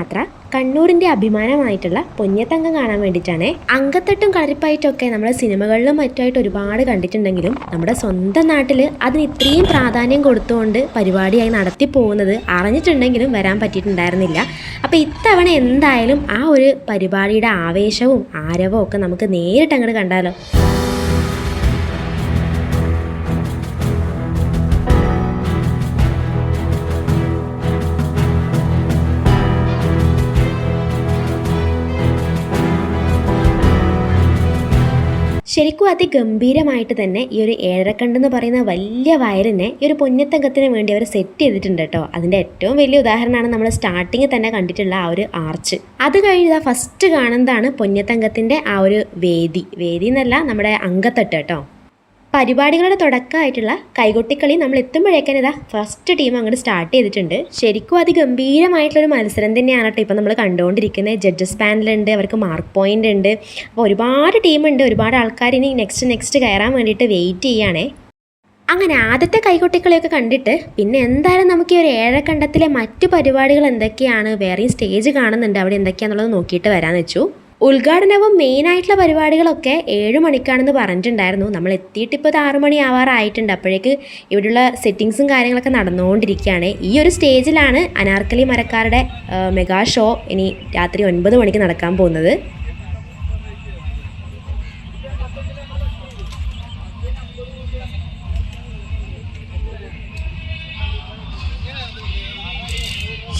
യാത്ര കണ്ണൂരിന്റെ അഭിമാനമായിട്ടുള്ള പൊന്നത്തങ്കം കാണാൻ വേണ്ടിയിട്ടാണ്. അങ്കത്തട്ടും കളരിപ്പായിട്ടൊക്കെ നമ്മുടെ സിനിമകളിലും മറ്റുമായിട്ട് ഒരുപാട് കണ്ടിട്ടുണ്ടെങ്കിലും നമ്മുടെ സ്വന്തം നാട്ടിൽ അതിന് ഇത്രയും പ്രാധാന്യം കൊടുത്തുകൊണ്ട് പരിപാടിയായി നടത്തി പോകുന്നത് അറിഞ്ഞിട്ടുണ്ടെങ്കിലും വരാൻ പറ്റിയിട്ടുണ്ടായിരുന്നില്ല. അപ്പോൾ ഇത്തവണ എന്തായാലും ആ ഒരു പരിപാടിയുടെ ആവേശവും ആരവവും ഒക്കെ നമുക്ക് നേരിട്ട് അങ്ങോട്ട് കണ്ടാലോ. ശരിക്കും അതിഗംഭീരമായിട്ട് തന്നെ ഈ ഒരു ഏഴരക്കണ്ടെന്ന് പറയുന്ന വലിയ വയലിനെ ഈ ഒരു പൊന്നത്തങ്കത്തിന് വേണ്ടി അവർ സെറ്റ് ചെയ്തിട്ടുണ്ട് കേട്ടോ. അതിന്റെ ഏറ്റവും വലിയ ഉദാഹരണമാണ് നമ്മൾ സ്റ്റാർട്ടിങ്ങിൽ തന്നെ കണ്ടിട്ടുള്ള ആ ഒരു ആർച്ച് അത് കഴിഞ്ഞ ഫസ്റ്റ് കാണുന്നതാണ് പൊന്നത്തങ്കത്തിന്റെ ആ ഒരു വേദി. വേദി എന്നല്ല നമ്മുടെ അങ്കത്തട്ട് കേട്ടോ. പരിപാടികളുടെ തുടക്കമായിട്ടുള്ള കൈകൊട്ടിക്കളി നമ്മൾ എത്തുമ്പോഴേക്കും ഇതാ ഫസ്റ്റ് ടീം അങ്ങോട്ട് സ്റ്റാർട്ട് ചെയ്തിട്ടുണ്ട്. ശരിക്കും അതിഗംഭീരമായിട്ടുള്ളൊരു മത്സരം തന്നെയാണ് കേട്ടോ ഇപ്പം നമ്മൾ കണ്ടുകൊണ്ടിരിക്കുന്നത്. ജഡ്ജസ് പാനലുണ്ട് അവർക്ക് മാർക്ക് പോയിന്റ് ഉണ്ട്. അപ്പോൾ ഒരുപാട് ടീമുണ്ട് ഒരുപാട് ആൾക്കാർ ഇനി നെക്സ്റ്റ് നെക്സ്റ്റ് കയറാൻ വേണ്ടിയിട്ട് വെയിറ്റ് ചെയ്യുകയാണേ. അങ്ങനെ ആദ്യത്തെ കൈകൊട്ടിക്കളിയൊക്കെ കണ്ടിട്ട് പിന്നെ എന്തായാലും നമുക്ക് ഈ ഒരു ഏഴക്കണ്ടത്തിലെ മറ്റു പരിപാടികൾ എന്തൊക്കെയാണ്? വേറെയും സ്റ്റേജ് കാണുന്നുണ്ട്. അവിടെ എന്തൊക്കെയാണെന്നുള്ളത് നോക്കിയിട്ട് വരാമെന്ന് വെച്ചു. ഉദ്ഘാടനവും മെയിൻ ആയിട്ടുള്ള പരിപാടികളൊക്കെ ഏഴ് മണിക്കാണെന്ന് പറഞ്ഞിട്ടുണ്ടായിരുന്നു. നമ്മൾ എത്തിയിട്ട് ഇപ്പോൾ ആറ് മണി ആവാറായിട്ടുണ്ട്. അപ്പോഴേക്ക് ഇവിടെയുള്ള സെറ്റിങ്സും കാര്യങ്ങളൊക്കെ നടന്നുകൊണ്ടിരിക്കുകയാണ്. ഈ ഒരു സ്റ്റേജിലാണ് അനാർക്കലി മരക്കാരുടെ മെഗാ ഷോ ഇനി രാത്രി ഒൻപത് മണിക്ക് നടക്കാൻ പോകുന്നത്.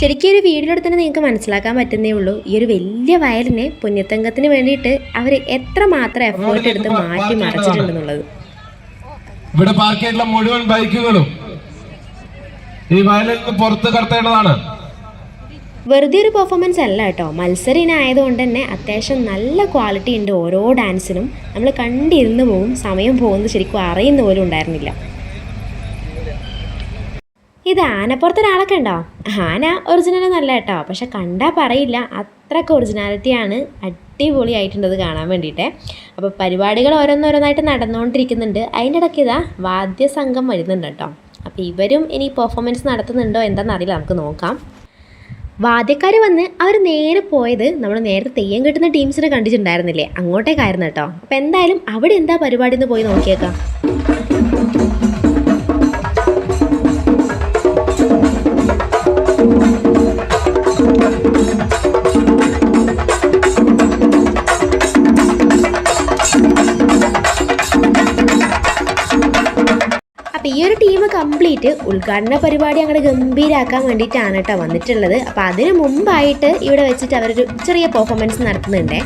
ശരിക്കും ഒരു വീഡിയോയുടെ തന്നെ നിങ്ങൾക്ക് മനസ്സിലാക്കാൻ പറ്റുന്നേ ഉള്ളൂ. ഈ ഒരു വലിയ വയലിനെ പുണ്യത്തങ്കത്തിന് വേണ്ടിയിട്ട് അവർ എത്ര മാത്രം എഫേർട്ട് എടുത്ത് മാറ്റി മറച്ചിട്ടുണ്ടെന്നുള്ളത്. ഇവിടെ പാർക്ക് ചെയ്തിട്ടുള്ള മുഴുവൻ ബൈക്കുകളും ഈ വയലിൽ നിന്ന് പുറത്ത് കടത്തേണ്ടതാണ്. വെറുതെ ഒരു പെർഫോമൻസ് അല്ല കേട്ടോ. മത്സരം തന്നെ അത്യാവശ്യം നല്ല ക്വാളിറ്റി ഉണ്ട് ഓരോ ഡാൻസിനും നമ്മൾ കണ്ടിരുന്ന് പോവും സമയം പോകുന്നത് ശരിക്കും അറിയുന്ന പോലും ഉണ്ടായിരുന്നില്ല. ഇത് ആനപ്പുറത്തൊരാളൊക്കെ ഉണ്ടോ? ആന ഒറിജിനൽ നല്ല കേട്ടോ. പക്ഷെ കണ്ടാൽ പറയില്ല. അത്രയ്ക്ക് ഒറിജിനാലിറ്റിയാണ് അടിപൊളിയായിട്ടുണ്ടത് കാണാൻ വേണ്ടിയിട്ടേ. അപ്പോൾ പരിപാടികൾ ഓരോന്നോരോന്നായിട്ട് നടന്നുകൊണ്ടിരിക്കുന്നുണ്ട്. അതിന്റെ ഇടയ്ക്ക് ഇതാ വാദ്യസംഘം വരുന്നുണ്ട് കേട്ടോ. അപ്പോൾ ഇവരും ഇനി പെർഫോമൻസ് നടത്തുന്നുണ്ടോ എന്താണെന്ന് അറിയില്ല. നമുക്ക് നോക്കാം. വാദ്യക്കാർ വന്ന് അവർ നേരെ പോയത് നമ്മൾ നേരത്തെ തെയ്യം കിട്ടുന്ന ടീംസിനെ കണ്ടിട്ടുണ്ടായിരുന്നില്ലേ? അങ്ങോട്ടേക്കായിരുന്നു കേട്ടോ. അപ്പോൾ എന്തായാലും അവിടെ എന്താ പരിപാടി എന്ന് പോയി നോക്കിയേക്കാം. അപ്പോൾ ഈ ഒരു ടീം കംപ്ലീറ്റ് ഉദ്ഘാടന പരിപാടി അങ്ങോട്ട് ഗംഭീരാക്കാൻ വേണ്ടിയിട്ടാണ് കേട്ടോ വന്നിട്ടുള്ളത്. അപ്പോൾ അതിന് മുമ്പായിട്ട് ഇവിടെ വെച്ചിട്ട് അവരൊരു ചെറിയ പെർഫോമൻസ് നടത്തുന്നുണ്ടേ.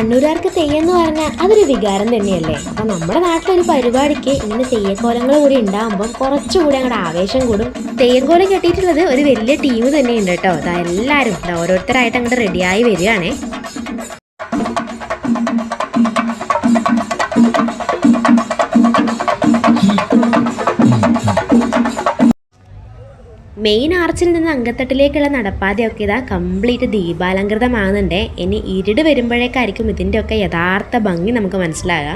കണ്ണൂരുകാർക്ക് തെയ്യം എന്ന് പറഞ്ഞാൽ അതൊരു വികാരം തന്നെയല്ലേ? അപ്പം നമ്മുടെ നാട്ടിലൊരു പരിപാടിക്ക് ഇങ്ങനെ തെയ്യക്കോലങ്ങൾ കൂടി ഉണ്ടാകുമ്പം കുറച്ചുകൂടി അങ്ങോട്ട് ആവേശം കൂടും. തെയ്യക്കോലം കെട്ടിയിട്ടുള്ളത് ഒരു വലിയ ടീം തന്നെയുണ്ട് കേട്ടോ. അതാ എല്ലാവരും ദാ ഓരോരുത്തരായിട്ട് അങ്ങോട്ട് റെഡിയായി വരികയാണേ. മെയിൻ ആർച്ചിൽ നിന്ന് അങ്കത്തട്ടിലേക്കുള്ള നടപ്പാതയൊക്കെ ഇതാ കംപ്ലീറ്റ് ദീപാലങ്കൃതമാകുന്നുണ്ട് ഇനി ഇരുട് വരുമ്പോഴേക്കായിരിക്കും ഇതിന്റെയൊക്കെ യഥാർത്ഥ ഭംഗി നമുക്ക് മനസ്സിലാകുക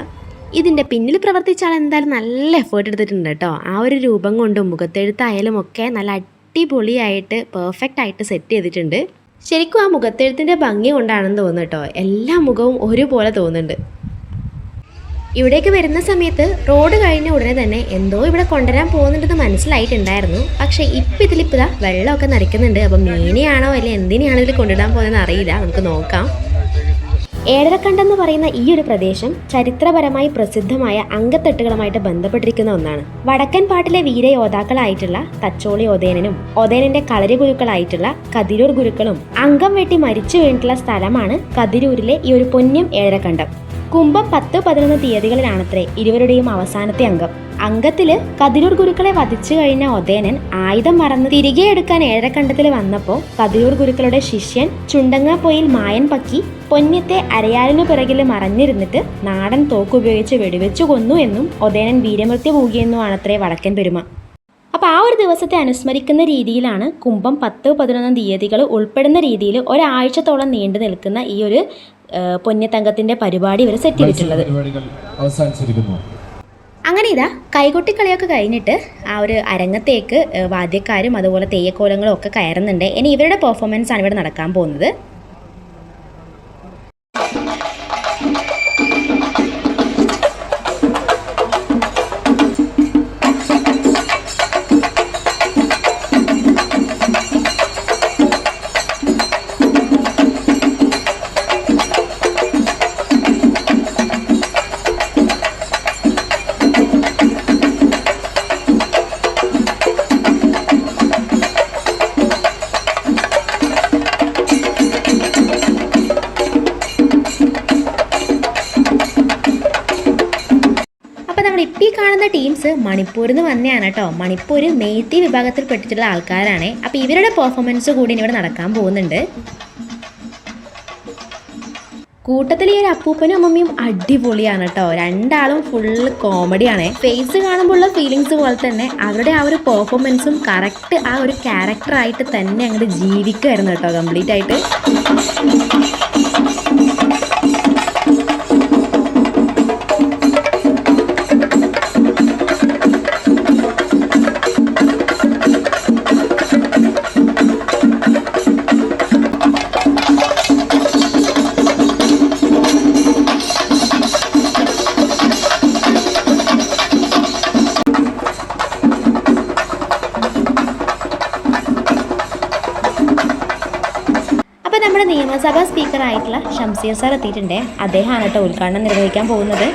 ഇതിന്റെ പിന്നിൽ പ്രവർത്തിച്ച ആൾ എന്തായാലും നല്ല എഫേർട്ട് എടുത്തിട്ടുണ്ട് കേട്ടോ. ആ ഒരു രൂപം കൊണ്ടും മുഖത്തെഴുത്തായാലും ഒക്കെ നല്ല അടിപൊളിയായിട്ട് പെർഫെക്റ്റ് ആയിട്ട് സെറ്റ് ചെയ്തിട്ടുണ്ട്. ശരിക്കും ആ മുഖത്തെഴുത്തിന്റെ ഭംഗി കൊണ്ടാണെന്ന് തോന്നുന്നു കേട്ടോ. എല്ലാ മുഖവും ഒരുപോലെ തോന്നുന്നുണ്ട്. ഇവിടേക്ക് വരുന്ന സമയത്ത് റോഡ് കഴിഞ്ഞ ഉടനെ തന്നെ എന്തോ ഇവിടെ കൊണ്ടുവരാൻ പോകുന്നുണ്ടെന്ന് മനസ്സിലായിട്ടുണ്ടായിരുന്നു. പക്ഷേ ഇപ്പം ഇതിലിപ്പോൾ ഇതാ വെള്ളമൊക്കെ നിറയ്ക്കുന്നുണ്ട്. അപ്പം മീനെയാണോ അല്ലെ എന്തിനാണ് ഇതിൽ കൊണ്ടിടാൻ പോകുന്നതെന്ന് അറിയില്ല. നമുക്ക് നോക്കാം. ഏഴരക്കണ്ടെന്ന് പറയുന്ന ഈ ഒരു പ്രദേശം ചരിത്രപരമായി പ്രസിദ്ധമായ അങ്കത്തട്ടുകളുമായിട്ട് ബന്ധപ്പെട്ടിരിക്കുന്ന ഒന്നാണ്. വടക്കൻ പാട്ടിലെ വീരയോദ്ധാക്കളായിട്ടുള്ള തച്ചോളി ഒതേനനും ഒതേനന്റെ കളരി ഗുരുക്കളായിട്ടുള്ള കതിരൂർ ഗുരുക്കളും അംഗം വെട്ടി മരിച്ചു വീണിട്ടുള്ള സ്ഥലമാണ് കതിരൂരിലെ ഈ ഒരു പൊന്നും ഏഴരക്കണ്ടം. കുംഭം പത്ത് പതിനൊന്ന് തീയതികളിലാണത്രേ ഇരുവരുടെയും അവസാനത്തെ അംഗം. അംഗത്തിൽ കതിരൂർ ഗുരുക്കളെ വധിച്ചു കഴിഞ്ഞ ഒതേനൻ ആയുധം മറന്ന് തിരികെ എടുക്കാൻ ഏഴരക്കണ്ടത്തിൽ വന്നപ്പോൾ കതിരൂർ ഗുരുക്കളുടെ ശിഷ്യൻ ചുണ്ടങ്ങാപ്പൊയിൽ മായൻ പക്കി പൊന്നത്തെ അരയാലിനു പിറകിൽ മറഞ്ഞിരുന്നിട്ട് നാടൻ തോക്കുപയോഗിച്ച് വെടിവെച്ചു കൊന്നു എന്നും ഒതേനൻ വീരമൃത്യു പൂകിയെന്നുമാണത്രേ വടക്കൻ പെരുമ. അപ്പോൾ ആ ഒരു ദിവസത്തെ അനുസ്മരിക്കുന്ന രീതിയിലാണ് കുംഭം പത്ത് പതിനൊന്ന് തീയതികൾ ഉൾപ്പെടുന്ന രീതിയിൽ ഒരാഴ്ചത്തോളം നീണ്ടു നിൽക്കുന്ന ഈ ഒരു പൊന്നത്തങ്കത്തിന്റെ പരിപാടി ഇവർ സെറ്റ് ചെയ്തിട്ടുള്ളത്. അവസാനിച്ചിരിക്കുന്നു. അങ്ങനെ ഇതാ കൈകൊട്ടിക്കളിയൊക്കെ കഴിഞ്ഞിട്ട് ആ ഒരു അരങ്ങത്തേക്ക് വാദ്യക്കാരും അതുപോലെ തെയ്യക്കോലങ്ങളും ഒക്കെ കയറുന്നുണ്ട്. ഇനി ഇവരുടെ പെർഫോമൻസ് ആണ് ഇവിടെ നടക്കാൻ പോകുന്നത്. മണിപ്പൂരിൽ നിന്ന് വന്നെയാണ് കേട്ടോ മണിപ്പൂർ മെയ്ത്തി വിഭാഗത്തിൽ പെട്ടിട്ടുള്ള ആൾക്കാരാണ്. അപ്പോൾ ഇവരുടെ പെർഫോമൻസ് കൂടി ഇവിടെ നടക്കാൻ പോകുന്നുണ്ട്. കൂട്ടത്തിൽ ഈ ഒരു അപ്പൂപ്പനും അമ്മമ്മയും അടിപൊളിയാണ് കേട്ടോ രണ്ടാളും ഫുൾ കോമഡിയാണ് ഫേസ് കാണുമ്പോൾ ഉള്ള ഫീലിങ്സ് പോലെ തന്നെ അവരുടെ ആ ഒരു പെർഫോമൻസും കറക്റ്റ് ആ ഒരു ക്യാരക്ടറായിട്ട് തന്നെ അങ്ങോട്ട് ജീവിക്കുമായിരുന്നു കേട്ടോ കംപ്ലീറ്റ് ആയിട്ട്. നിയമസഭാ സ്പീക്കറായിട്ടുള്ള ഷംസീർ സാർ എത്തിയിട്ടുണ്ട്. അദ്ദേഹമാണ് കേട്ടോ ഉദ്ഘാടനം നിർവഹിക്കാൻ പോകുന്നത്.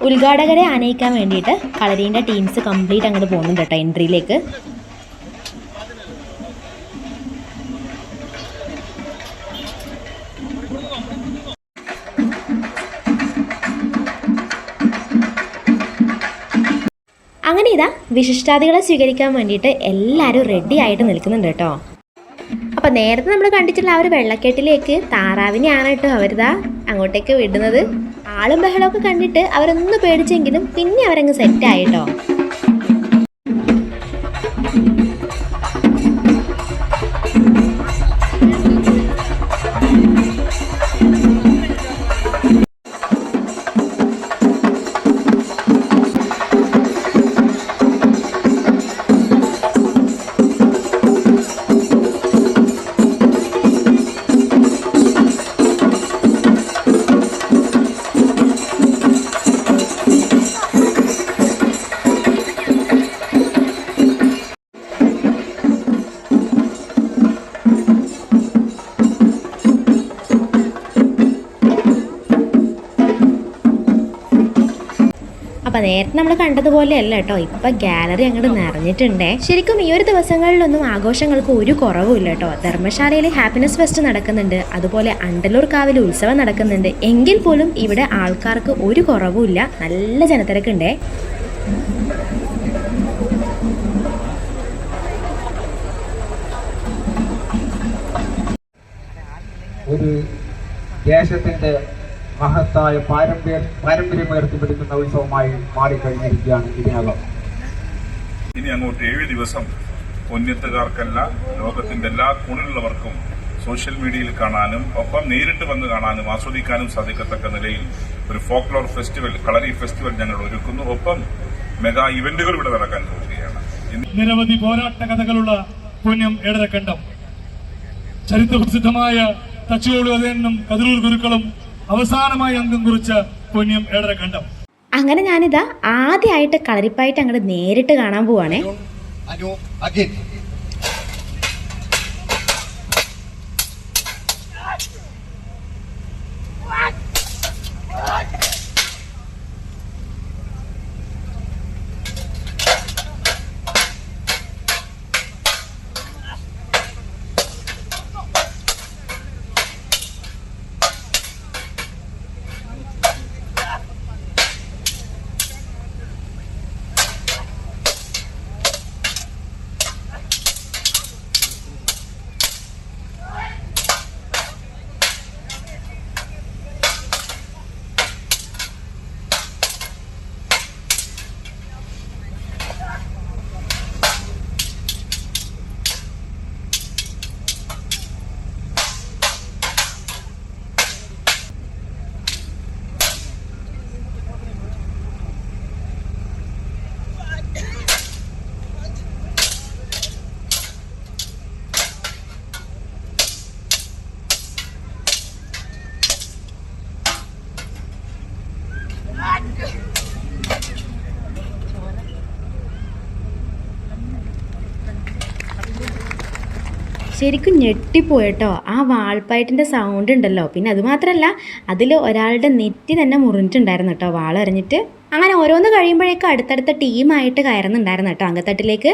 ഉദ്ഘാടകരെ ആനയിക്കാൻ വേണ്ടിയിട്ട് കളരീന്റെ ടീംസ് കംപ്ലീറ്റ് അങ്ങോട്ട് പോകുന്നുണ്ട് കേട്ടോ എൻട്രിയിലേക്ക് അങ്ങനെ ഇതാ വിശിഷ്ടാദികളെ സ്വീകരിക്കാൻ വേണ്ടിയിട്ട് എല്ലാവരും റെഡി ആയിട്ട് നിൽക്കുന്നുണ്ട് കേട്ടോ അപ്പം നേരത്തെ നമ്മൾ കണ്ടിട്ടുള്ള ആ ഒരു വെള്ളക്കെട്ടിലേക്ക് താറാവിനെയാണ് കേട്ടോ അവരിതാ അങ്ങോട്ടേക്ക് വിടുന്നത്. ആളും ബഹളമൊക്കെ കണ്ടിട്ട് അവരൊന്ന് പേടിച്ചെങ്കിലും പിന്നെ അവരങ്ങ് സെറ്റായിട്ടോ അപ്പം നേരത്തെ നമ്മൾ കണ്ടതുപോലെയല്ല കേട്ടോ. ഇപ്പം ഗാലറി അങ്ങോട്ട് നിറഞ്ഞിട്ടുണ്ടേ. ശരിക്കും ഈ ഒരു ദിവസങ്ങളിലൊന്നും ആഘോഷങ്ങൾക്ക് ഒരു കുറവുമില്ല കേട്ടോ. ധർമ്മശാലയിൽ ഹാപ്പിനെസ് ഫെസ്റ്റ് നടക്കുന്നുണ്ട്. അതുപോലെ അണ്ടലൂർ കാവിൽ ഉത്സവം നടക്കുന്നുണ്ട്. എങ്കിൽ പോലും ഇവിടെ ആൾക്കാർക്ക് ഒരു കുറവുമില്ല. നല്ല ജനത്തിരക്കുണ്ടേ. ഒരു ദേശത്തിന്റെ മഹത്തായ പാരമ്പര്യ പാരമ്പര്യം ഉയർത്തിപ്പിടിക്കുന്ന ഉത്സവമായി മാറിക്കഴിഞ്ഞിരിക്കുകയാണ് ഇതിനകം. ഇനി അങ്ങോട്ട് ഏഴ് ദിവസം പൊന്നിത്തുകാർക്കല്ല ലോകത്തിന്റെ എല്ലാ കോണിലുള്ളവർക്കും സോഷ്യൽ മീഡിയയിൽ കാണാനും ഒപ്പം നേരിട്ട് വന്ന് കാണാനും ആസ്വദിക്കാനും സാധിക്കത്തക്ക നിലയിൽ ഒരു ഫോക്ലോർ ഫെസ്റ്റിവൽ കളരി ഫെസ്റ്റിവൽ ഞങ്ങൾ ഒരുക്കുന്നു. ഒപ്പം മെഗാ ഇവന്റുകൾ ഇവിടെ നടക്കാൻ പോവുകയാണ്. നിരവധി പോരാട്ട കഥകളുള്ള പുണ്യം ഏഴരക്കണ്ടം ചരിത്രപ്രസിദ്ധമായ തച്ചുകോളു അതേനും കതിരൂർ ഗുരുക്കളും അവസാനമായി അംഗം കുറിച്ച പുണ്യം ഏഴര കണ്ടം. അങ്ങനെ ഞാനിതാ ആദ്യമായിട്ട് കളരിപ്പായിട്ട് അങ്ങോട്ട് നേരിട്ട് കാണാൻ പോവാണേ. ശരിക്കും ഞെട്ടിപ്പോയിട്ടോ. ആ വാൾപ്പായിട്ടിന്റെ സൗണ്ട് ഉണ്ടല്ലോ. പിന്നെ അതുമാത്രമല്ല അതിൽ ഒരാളുടെ നെറ്റി തന്നെ മുറിഞ്ഞിട്ടുണ്ടായിരുന്നു കേട്ടോ വാളെറിഞ്ഞിട്ട്. അങ്ങനെ ഓരോന്ന് കഴിയുമ്പോഴേക്കും അടുത്തടുത്ത ടീമായിട്ട് കയറുന്നുണ്ടായിരുന്നു കേട്ടോ അങ്കത്തട്ടിലേക്ക്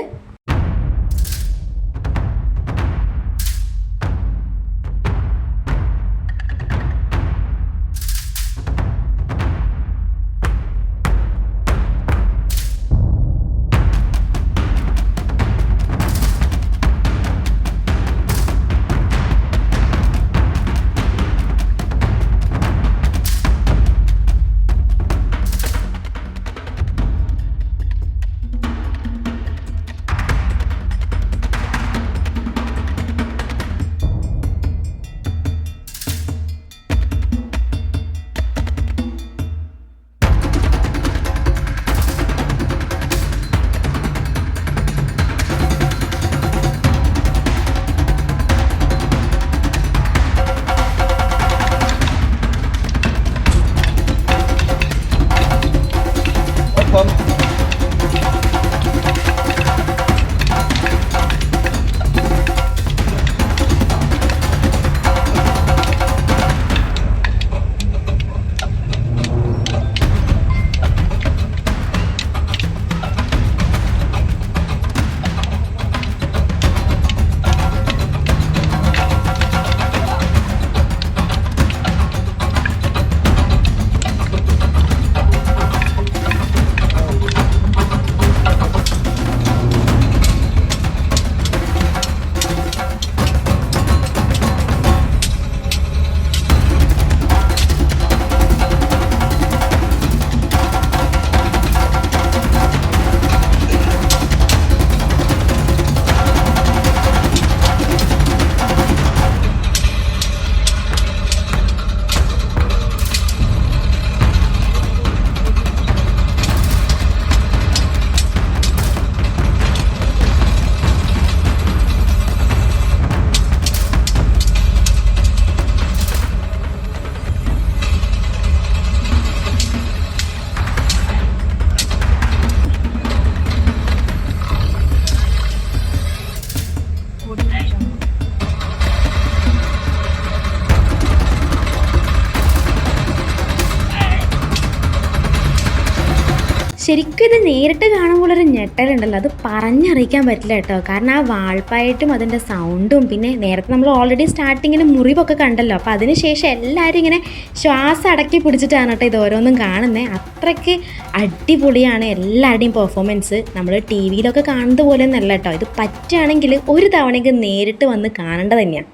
ഇത് നേരിട്ട് കാണുമ്പോൾ ഒരു ഞെട്ടലുണ്ടല്ലോ. അത് പറഞ്ഞറിയിക്കാൻ പറ്റില്ല കേട്ടോ. കാരണം ആ വാൾപ്പായിട്ടും അതിന്റെ സൗണ്ടും പിന്നെ നേരത്തെ നമ്മൾ ഓൾറെഡി സ്റ്റാർട്ടിങ്ങിൽ മുറിവൊക്കെ കണ്ടല്ലോ. അപ്പോൾ അതിനുശേഷം എല്ലാവരും ഇങ്ങനെ ശ്വാസം അടക്കി പിടിച്ചിട്ടാണ് കേട്ടോ ഇത് ഓരോന്നും കാണുന്നത് അത്രയ്ക്ക് അടിപൊളിയാണ് എല്ലാവരുടെയും പെർഫോമൻസ് നമ്മൾ ടി വിയിലൊക്കെ കാണുന്നത് പോലെ ഒന്നല്ല കേട്ടോ. ഇത് പറ്റുകയാണെങ്കിൽ ഒരു തവണയെങ്കിലും നേരിട്ട് വന്ന് കാണേണ്ടത് തന്നെയാണ്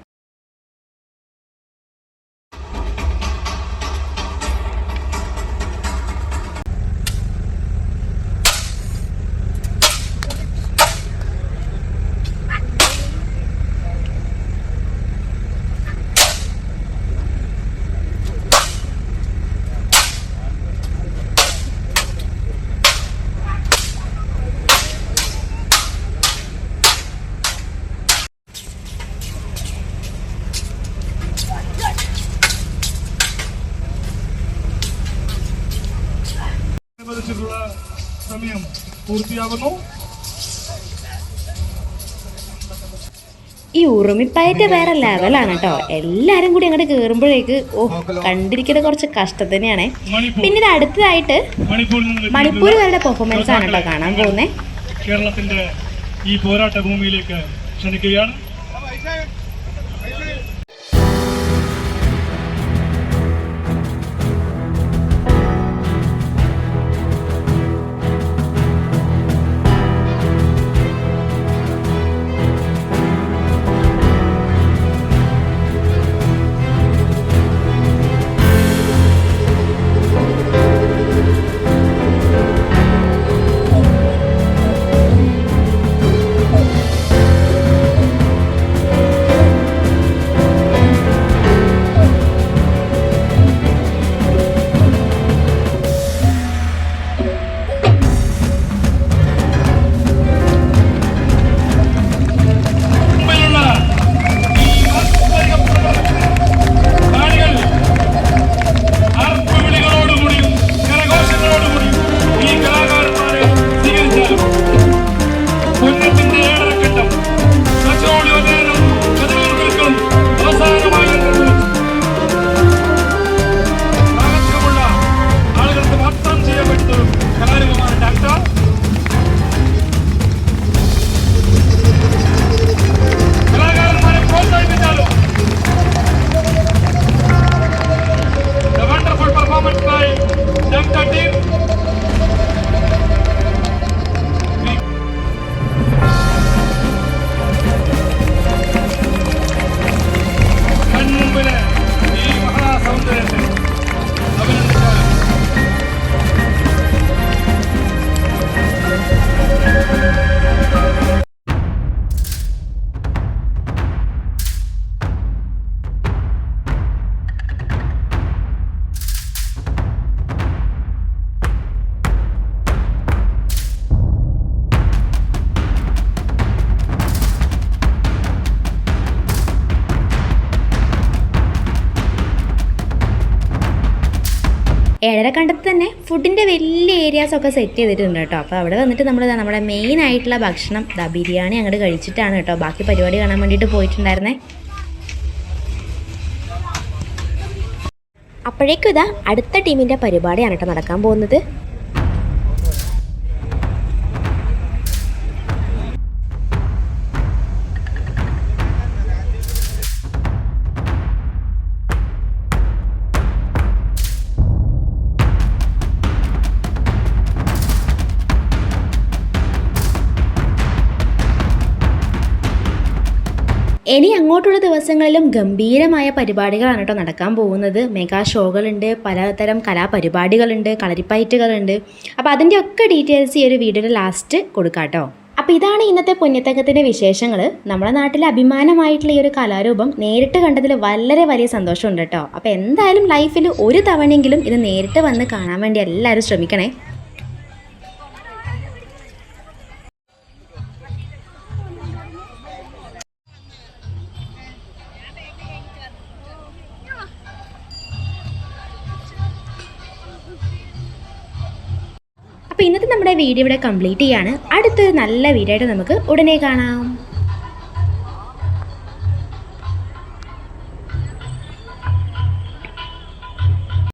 പൂർത്തിയാകുന്നു. ഈ ഉറുമിപ്പയറ്റ് വേറെ ലെവലാണ് കേട്ടോ. എല്ലാരും കൂടി അങ്ങോട്ട് കേറുമ്പോഴേക്ക് ഓ കണ്ടിരിക്കുന്നത് കുറച്ച് കഷ്ടം തന്നെയാണ്. പിന്നെ ഇത് അടുത്തതായിട്ട് മണിപ്പൂർ വരുടെ പെർഫോമൻസ് ആണ് കേട്ടോ കാണാൻ പോകുന്നത്. കേരളത്തിന്റെ ഈ പോരാട്ട ഭൂമിയിലേക്ക് ക്ഷണിക്കുകയാണ്. ഏഴര കണ്ടത്ത് തന്നെ ഫുഡിന്റെ വലിയ ഏരിയാസ് ഒക്കെ സെറ്റ് ചെയ്തിട്ടുണ്ട് കേട്ടോ. അപ്പോൾ അവിടെ വന്നിട്ട് നമ്മൾ നമ്മുടെ മെയിൻ ആയിട്ടുള്ള ഭക്ഷണം ദാ ബിരിയാണി അങ്ങോട്ട് കഴിച്ചിട്ടാണ് കേട്ടോ. ബാക്കി പരിപാടി കാണാൻ വേണ്ടിയിട്ട് പോയിട്ടുണ്ടായിരുന്നേ. അപ്പോഴേക്കും ഇതാ അടുത്ത ടീമിന്റെ പരിപാടിയാണ് കേട്ടോ നടക്കാൻ പോകുന്നത്. ഇനി അങ്ങോട്ടുള്ള ദിവസങ്ങളിലും ഗംഭീരമായ പരിപാടികളാണ് കേട്ടോ നടക്കാൻ പോകുന്നത്. മെഗാ ഷോകളുണ്ട് പലതരം കലാപരിപാടികളുണ്ട് കളരിപ്പയറ്റുകളുണ്ട്. അപ്പോൾ അതിന്റെ ഒക്കെ ഡീറ്റെയിൽസ് ഈ ഒരു വീഡിയോയുടെ ലാസ്റ്റ് കൊടുക്കാം കേട്ടോ. അപ്പോൾ ഇതാണ് ഇന്നത്തെ പുണ്യത്തക്കത്തിന്റെ വിശേഷങ്ങൾ നമ്മുടെ നാട്ടിലെ അഭിമാനമായിട്ടുള്ള ഈ ഒരു കലാരൂപം നേരിട്ട് കണ്ടതിൽ വളരെ വലിയ സന്തോഷമുണ്ട് കേട്ടോ. അപ്പോൾ എന്തായാലും ലൈഫിൽ ഒരു തവണയെങ്കിലും ഇത് നേരിട്ട് വന്ന് കാണാൻ വേണ്ടി എല്ലാവരും ശ്രമിക്കണേ. നമ്മുടെ വീഡിയോ ഇവിടെ കംപ്ലീറ്റ് ചെയ്യാണ്. അടുത്തൊരു നല്ല വീഡിയോ ആയിട്ട് നമുക്ക് ഉടനെ കാണാം.